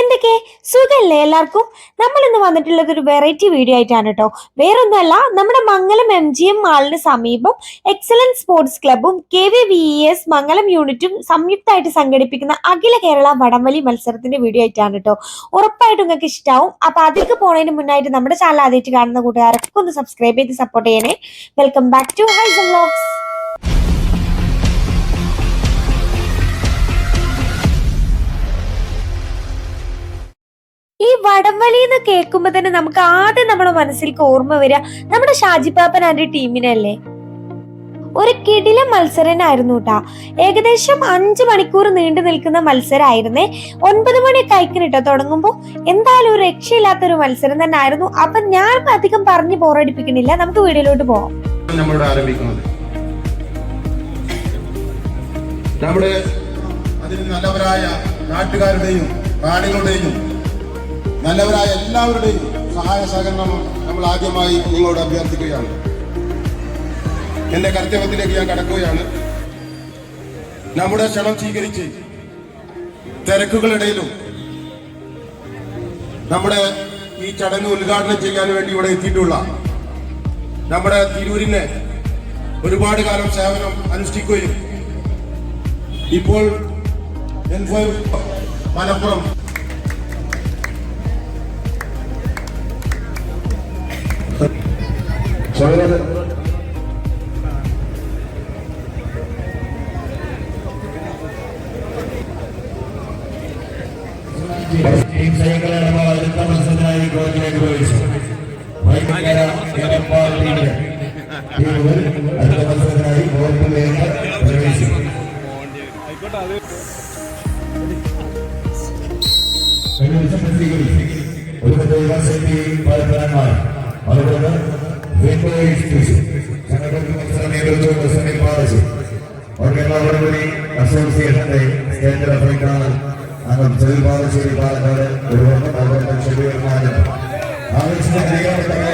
എന്തൊക്കെ? സുഖല്ലേ എല്ലാവർക്കും? നമ്മൾ ഇന്ന് വന്നിട്ടുള്ളത് ഒരു വെറൈറ്റി വീഡിയോ ആയിട്ടാണ് കേട്ടോ വേറൊന്നുമല്ല നമ്മുടെ മംഗലം എം ജി എം മാളിന് സമീപം excellence sports ക്ലബും K V V S Mangalam യൂണിറ്റും സംയുക്തമായിട്ട് സംഘടിപ്പിക്കുന്ന അഖില കേരള വടംവലി മത്സരത്തിന്റെ വീഡിയോ ആയിട്ടാണ് കേട്ടോ ഉറപ്പായിട്ടും നിങ്ങൾക്ക് ഇഷ്ടാവും. അപ്പൊ അതിലേക്ക് പോണതിന് മുന്നായിട്ട് നമ്മുടെ ചാനൽ ആദ്യമായിട്ട് കാണുന്ന കൂട്ടുകാരൊക്കെ ഒന്ന് സബ്സ്ക്രൈബ് ചെയ്ത് സപ്പോർട്ട് ചെയ്യണേ. വെൽക്കം ബാക്ക് ടു ഹൈസ് വ്ലോഗ്സ് ഈ വടംവലി എന്ന് കേൾക്കുമ്പോ തന്നെ നമുക്ക് ആദ്യം നമ്മുടെ മനസ്സിലേക്ക് ഓർമ്മ വരിക. നമ്മുടെ ഷാജി പാപ്പൻ ആൻഡ് ടീമിനല്ലേ? ഒരു കിടില മത്സരനായിരുന്നു കേട്ടാ ഏകദേശം അഞ്ചു മണിക്കൂർ നീണ്ടു നിൽക്കുന്ന മത്സരമായിരുന്നേ ഒൻപത് മണിയൊക്കെ അയക്കണം കേട്ടോ തുടങ്ങുമ്പോ എന്തായാലും ഒരു രക്ഷയില്ലാത്തൊരു മത്സരം തന്നെ ആയിരുന്നു അപ്പൊ ഞാൻ അധികം പറഞ്ഞു ബോറടിപ്പിക്കണില്ല നമുക്ക് വീഡിയോയിലോട്ട് പോവാം. നമ്മുടെ അതിന് നല്ലവരായ നാട്ടുകാരുടെയും കാണികളുടെയും നല്ലവരായ എല്ലാവരുടെയും സഹായ സഹകരണം നമ്മൾ ആദ്യമായി നിങ്ങളോട് അഭ്യർത്ഥിക്കുകയാണ്. എന്റെ കർത്തവ്യത്തിലേക്ക് ഞാൻ കടക്കുകയാണ്. നമ്മുടെ ക്ഷണം സ്വീകരിച്ച് തിരക്കുകളിടയിലും നമ്മുടെ ഈ ചടങ്ങ് ഉദ്ഘാടനം ചെയ്യാൻ വേണ്ടി ഇവിടെ എത്തിയിട്ടുള്ള നമ്മുടെ തിരൂരിനെ ഒരുപാട് കാലം സേവനം അനുഷ്ഠിക്കുകയും ഇപ്പോൾ മലപ്പുറം പരമ്പരന്മാർ അതുകൊണ്ട് അസോസിയേഷന്റെ കേന്ദ്ര പ്രഖ്യാപനം അംഗം ചെറിയ പാലശ്ശേരി പാലക്കാട് ഒരു വർഷം അതുകൊണ്ട് ഷെഡ്യൂൾമാരും ആവശ്യത്തിന്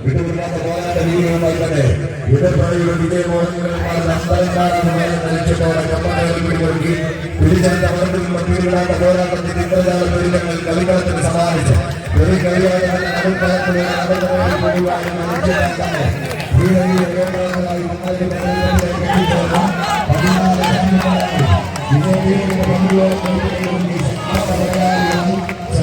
തമ്മിലുള്ള പോരാട്ടം രീതികളുമായി തന്നെ വിടപ്പറയുടെ വിജയമോഹനങ്ങളുമായി നഷ്ടകാലത്തോടെ കമ്പനി പിടിച്ചെടുത്ത അവർക്ക് മറ്റൊരുവിടാത്ത പോരാട്ടത്തിന്റെ ഇന്ദ്രജാല ദുരിതങ്ങൾ കളിക്കളത്തിന് സമാനിച്ചു ഒരു കളിയായ നടുക്കളത്തിന്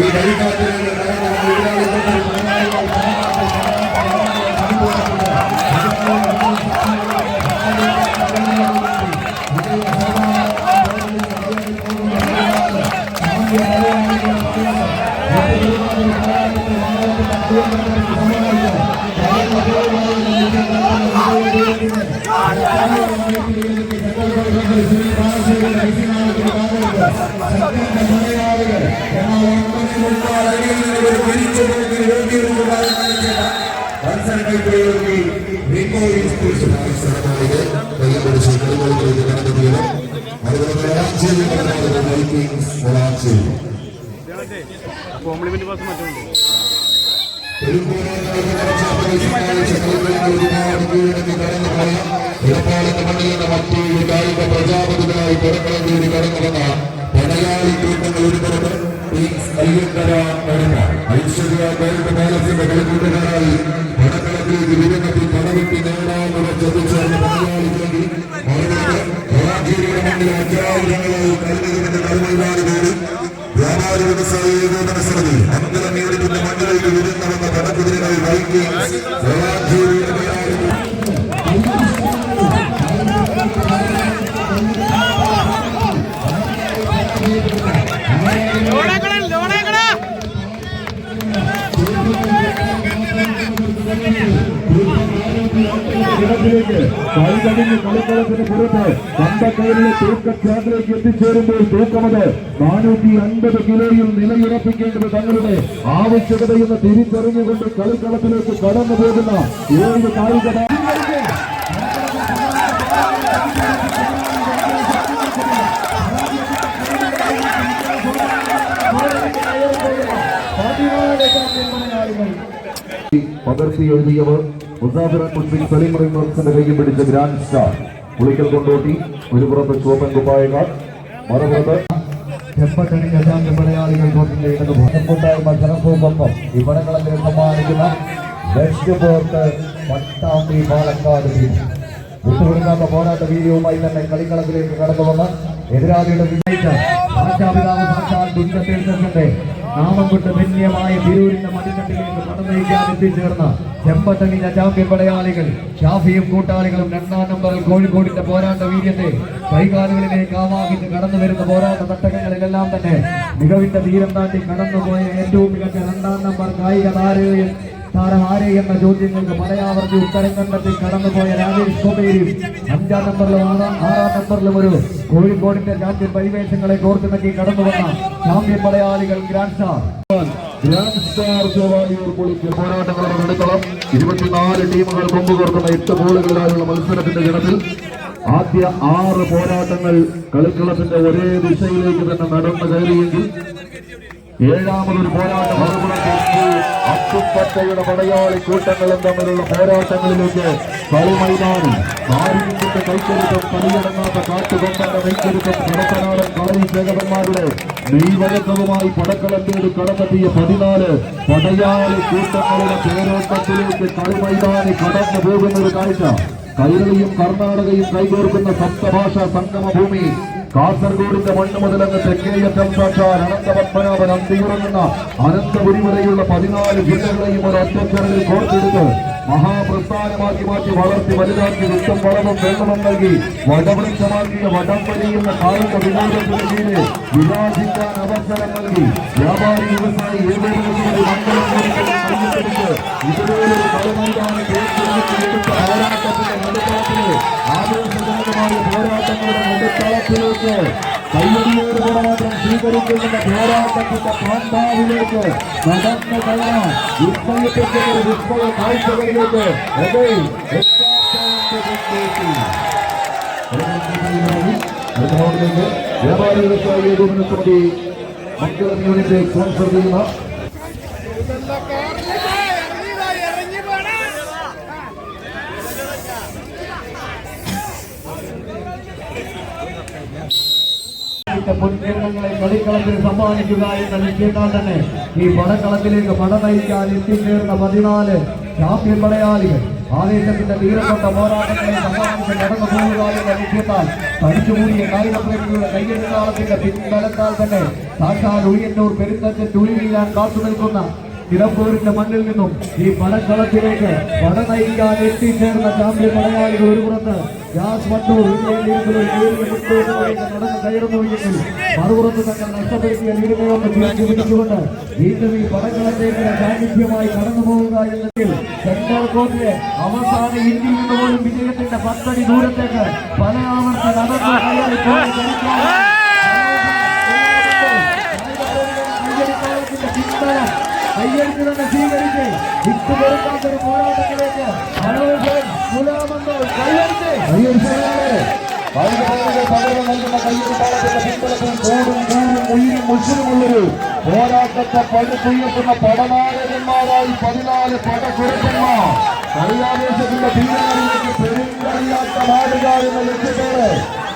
ఈ Thank you. വിജയത്തിന്റെ പങ്കുകളും ശക്തി ഉത്തമ ഈ കളിക്കാറ്റിലേക്ക് കോംപ്ലിമെന്റ് പാസ് മറ്റുണ്ട് പ്രജാപതികളായി കൂടി കടന്നു വന്ന പടയാളി കൂട്ടങ്ങൾ ഒരു പുറത്ത് ഐശ്വര്യ കരുത്ത് പാലസിന്റെ കളിക്കൂട്ടുകാരായി കണ്ടക്കയറിലെ തൂക്കച്ചാട്ടിലേക്ക് എത്തിച്ചേരുമ്പോൾ തൂക്കമത് നാനൂറ്റി അൻപത് കിലോയിൽ നിലയുറപ്പിക്കേണ്ടത് തങ്ങളുടെ ആവശ്യകതയെന്ന് തിരിച്ചറിഞ്ഞുകൊണ്ട് കളിക്കളത്തിലേക്ക് കടന്നു പോകുന്ന ഏഴ് കായിക പകർത്തി എഴുതിയവർ മുസാഫിറൻ മുൻപിൽ സലീം റഹ്മാൻസിന്റെ കൈയും പിടിച്ച ഗ്രാൻഡ് സ്റ്റാർ. പുളിക്കൽ കൊണ്ടോട്ടി ഒരു പുറത്ത് ചുവപ്പൻ കുപ്പായക്കാർ മറുപുറത്ത് സമ്മാനിക്കുന്ന ബെസ്റ്റ് പോർട്ട് പോരാട്ട കളിക്കളത്തിലേക്ക് കടന്നു വന്ന എതിരാളിയുടെ നാമം കൊണ്ട് ധന്യമായ തിരൂരിന്റെ മടിക്കട്ടിലേക്ക് പടനയിക്കാൻ എത്തിച്ചേർന്ന ചെമ്പട്ടണിഞ്ഞ ചാമ്പ്യൻ പടയാളികൾ ഷാഫിയും കൂട്ടാളികളും രണ്ടാം നമ്പറിൽ കോഴിക്കോടിന്റെ പോരാട്ട വീര്യത്തെ കൈകാലുകളിലേക്ക് ആവാഹിച്ച് കടന്നു വരുന്ന പോരാട്ട തട്ടകങ്ങളിലെല്ലാം തന്നെ മികവിന്റെ തീരം താണ്ടി കടന്നുപോയ ഏറ്റവും മികച്ച രണ്ടാം നമ്പർ കായിക താരയും താരം ആരെ എന്ന ചോദ്യങ്ങൾക്ക് മലയാവർത്തി ഉത്തരം കണ്ടെത്തി കടന്നുപോയ രാജേഷ് കോമേരിയും അഞ്ചാം നമ്പറിലും ആറാം ആറാം നമ്പറിലും ഒരു കോഴിക്കോടിന്റെ ചാമ്പ്യൻ പരിവേഷങ്ങളെ കോർത്തിണക്കി കടന്നു വന്ന ചാമ്പ്യൻ മലയാളികൾ ഗ്രാൻഡ് സ്റ്റാർ. പോരാട്ടങ്ങളുടെ ഇരുപത്തിനാല് ടീമുകൾ കൊമ്പ് കോർക്കുന്ന എട്ട് മത്സരത്തിന്റെ ഗണത്തിൽ ആദ്യ ആറ് പോരാട്ടങ്ങൾ കളിക്കളത്തിന്റെ ഒരേ ദിശയിലേക്ക് തന്നെ നടന്നു കയറിയെങ്കിൽ ഏഴാമതൊരു പോരാട്ടം അക്കുപ്പറ്റയുടെ പടയാളി കൂട്ടങ്ങളും തമ്മിലുള്ള പോരാട്ടങ്ങളിലേക്ക് കളിമൈതാനം. ആരിന്റെ കൈക്കരുത്തം കളിയടങ്ങാത്ത കാട്ടുകൊണ്ടാണ് കൈക്കരുത്തം പടക്കനാടൻ കളരി സേവകന്മാരുടെ നെയ്വഴക്കവുമായി പടക്കളത്തേട് കടന്നെത്തിയ പതിനാല് പടയാളി കൂട്ടങ്ങളുടെ പേരോട്ടത്തിലേക്ക് കളിമൈതാനി കടന്നു പോകുന്ന ഒരു കാഴ്ച. കൈരളിയും കർണാടകയും കൈകോർക്കുന്ന സപ്തഭാഷാ സംഗമ ഭൂമി കാസർഗോഡിന്റെ മണ്ണ് മുതലങ്ങ് തെക്കേയറ്റം സാക്ഷാൽ അനന്തപത്മനാഭൻ അന്തിയുറങ്ങുന്ന അനന്തപുരി വരെയുള്ള പതിനാല് ജില്ലകളെയും ഒരു ഒറ്റച്ചെറലിൽ കോർത്തെടുത്ത് മഹാപ്രസ്ഥാനമാക്കി മാറ്റി വളർത്തി വലുതാക്കി വൃത്തം വളവും വെള്ളവും നൽകി വടവൃക്ഷമാക്കിയ വടംവലിയുന്ന കായിക വിനോദത്തിന് കീഴിൽ അവസരം നൽകി. വ്യാപാരി വ്യവസായി ഏകോപനത്തിന്റെ ഒരു കൈയ്യെടുത്ത് ഇതുപോലൊരു നടുത്തളത്തിലേക്ക് കയ്യടിയോട് മാത്രം സ്വീകരിക്കുന്ന പോരാട്ടത്തിന്റെ പാണ്ഡാവിലേക്ക് നടന്നു കയറാൻ ഒരു വിസ്മയ കാഴ്ചകളിലേക്ക് വ്യാപാരി വ്യവസായ ഏകോപന സമിതി മംഗളം യൂണിറ്റ് സ്പോൺസർ ചെയ്യുന്ന ഇതിന്റെ മുൻകിരണങ്ങളെ കളിക്കളത്തിൽ സമ്മാനിക്കുക എന്ന ലക്ഷ്യത്താൽ തന്നെ ഈ പടക്കളത്തിലേക്ക് പട നയിക്കാൻ എത്തിച്ചേർന്ന പതിനാല് ചാമ്പ്യൻ പടയാളികൾ ആവേശത്തിന്റെ തീരപ്പെട്ട പോരാട്ടങ്ങളെ സമ്മാനിച്ച് കടന്നു പോവുക എന്ന ലക്ഷ്യത്താൽ തടിച്ചുകൂടിയ കായികപ്രേമികളുടെ കയ്യെടുത്താളത്തിന്റെ പിൻബലത്താൽ തന്നെ സാക്ഷാൽ ഉളിയന്നൂർ പെരുന്തച്ചൻ തുളി കാത്തു നിൽക്കുന്ന നിലമ്പൂരിന്റെ മണ്ണിൽ നിന്നും ഈ പടക്കളത്തിലേക്ക് പട നയിക്കാൻ എത്തിച്ചേർന്ന ചാമ്പ്യൻ പടയാളികൾ ഒരു പുറത്ത്. എങ്കിൽ മറുപുറത്ത് തന്നെ നഷ്ടപ്പെടുത്തിയ ലീഡിനെ ഒന്ന് തിരിച്ചു പിടിച്ചുകൊണ്ട് വീണ്ടും ഈ പടക്കളത്തേക്ക് സാന്നിധ്യമായി കടന്നു പോവുക എന്നെങ്കിൽ സെൻട്രൽ കോർട്ടിലെ അവസാന ഇന്ത്യയിൽ നിന്ന് പോലും വിജയത്തിന്റെ പത്തടി ദൂരത്തേക്ക് പല ആവർത്തി നടന്നു கையெழுத்துடன் சீகரித்து இத்து பொருட்காந்திரு போராட்டத்திலேக்கு அனைவரும் முதலாம் அந்த கையெழுத்து போராட்டத்தை படுத்துயர்த்துன படமாக என்மாறாய் பதினாலு பட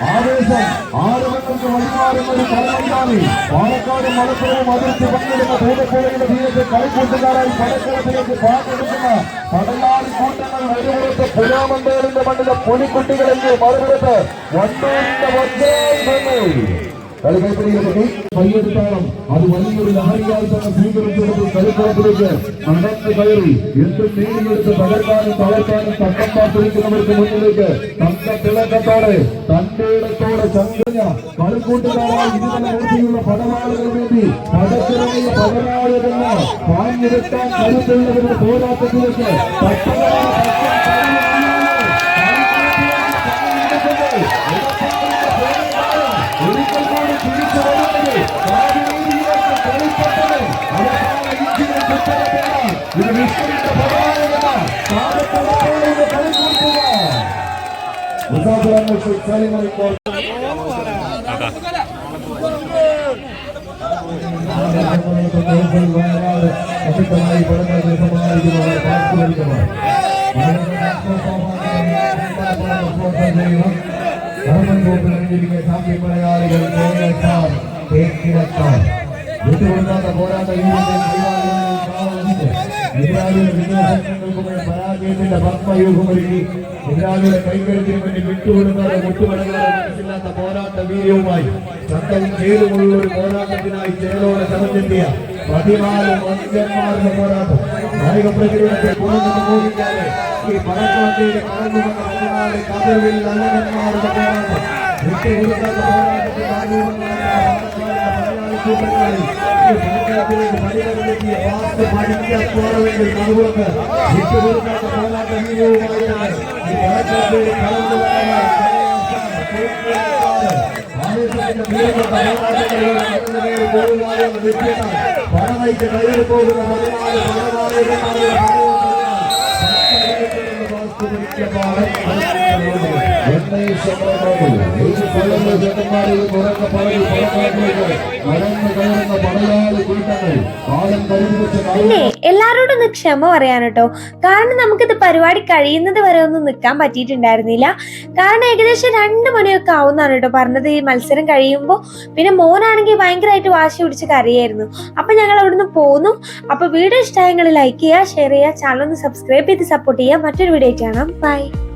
ஆவேசம் ஆர்வத்திற்கு வழிமாறும்படி தலைமையானி பாலக்காடு மலப்புறம் அதிர்ச்சி பங்கெடுக்க தூதப்போடையில் வீரத்தை கைக்கூட்டுக்காராய் படக்களத்திற்கு பார்த்திருக்கிற பதினாறு கூட்டங்கள் நடைபெற்ற புலாமண்டே இருந்த மண்டல புலிக்குட்டிகள் என்று மறுபடித்த ஒன்றாந்த ஒன்றே கருகைப்படுகிறது கையெழுத்தாளம் அது வலியுறுத்தி அகரியால் தன சீக்கிரத்திற்கு கருத்தாக்குவது அனைத்து கயிறு. எட்டு நீங்கி எடுத்து பகற்கான சட்டம் பார்த்திருக்கிறவருக்கு முன்னிலைக்கு தங்க ഉറക്കത്തോടെ തന്റെ ഇടത്തോടെ ചന്ദ്രന കളിക്കൂട്ടുകാരായി ഇരുതലൂർത്തിയുള്ള പടവാളുകൾ വേണ്ടി പടച്ചിറങ്ങിയ പടവാളുകളെന്ന പാഞ്ഞിരട്ടാൻ കരുത്തുള്ളവരുടെ പോരാട്ടത്തിലേക്ക് ഒരിക്കൽ കൂടി തിരിച്ചു വരുന്നത് ഇത് വിശ്വ போராட்டங்களுக்கும் பராஜயத்தின் பத்ம யோகம் இருக்கி വിട്ടുകൊടുക്കാത്ത കൈകഴുത്തിന് വേണ്ടി വിട്ടുകൊടുക്കാതെ മുട്ടുമടങ്ങാതെ പോരാട്ട വീര്യവുമായി സ്വന്തം ചെയ്തുകൊണ്ടുള്ള ഒരു പോരാട്ടത്തിനായി ചേരോടെ സമഞ്ഞെത്തിയ പതിനാല് മനുഷ്യന്മാരുടെ പോരാട്ടം. കായിക പ്രകടനത്തെ പുറത്തു നോക്കിക്കാതെ ഈ പടക്കാട്ടയുടെ കടന്നു വന്ന പതിനാല് കഥവിൽ നല്ലവന്മാരുടെ പോരാട്ടം. വിട്ടുകൊടുക്കാത്ത പോരാട്ടത്തിൽ പഠിക്കാൻ പോരവെങ്കിൽ അതുകൊണ്ട് വിട്ടുകൊടുക്കാത്ത പോരാട്ട വീര്യവുമായാണ് ഈ പടക്കാട്ടയുടെ കടന്നു എല്ലാവരോടും ഒന്ന് ക്ഷമ പറയാൻ കേട്ടോ. കാരണം നമുക്കിത് പരിപാടി കഴിയുന്നത് വരെ ഒന്നും നിൽക്കാൻ പറ്റിയിട്ടുണ്ടായിരുന്നില്ല. കാരണം ഏകദേശം രണ്ട് മണിയൊക്കെ ആവുന്നതാണ് കേട്ടോ പറഞ്ഞത് ഈ മത്സരം കഴിയുമ്പോൾ. പിന്നെ മോനാണെങ്കിൽ ഭയങ്കരമായിട്ട് വാശി പിടിച്ച് കരയായിരുന്നു. അപ്പൊ ഞങ്ങൾ അവിടുന്ന് പോന്നു. അപ്പൊ വീഡിയോ ഇഷ്ടമായെങ്കിൽ ലൈക്ക് ചെയ്യുക ഷെയർ ചെയ്യുക ചാനൽ ഒന്ന് സബ്സ്ക്രൈബ് ചെയ്ത് സപ്പോർട്ട് ചെയ്യുക. മറ്റൊരു വീഡിയോ കാണാം. ബൈ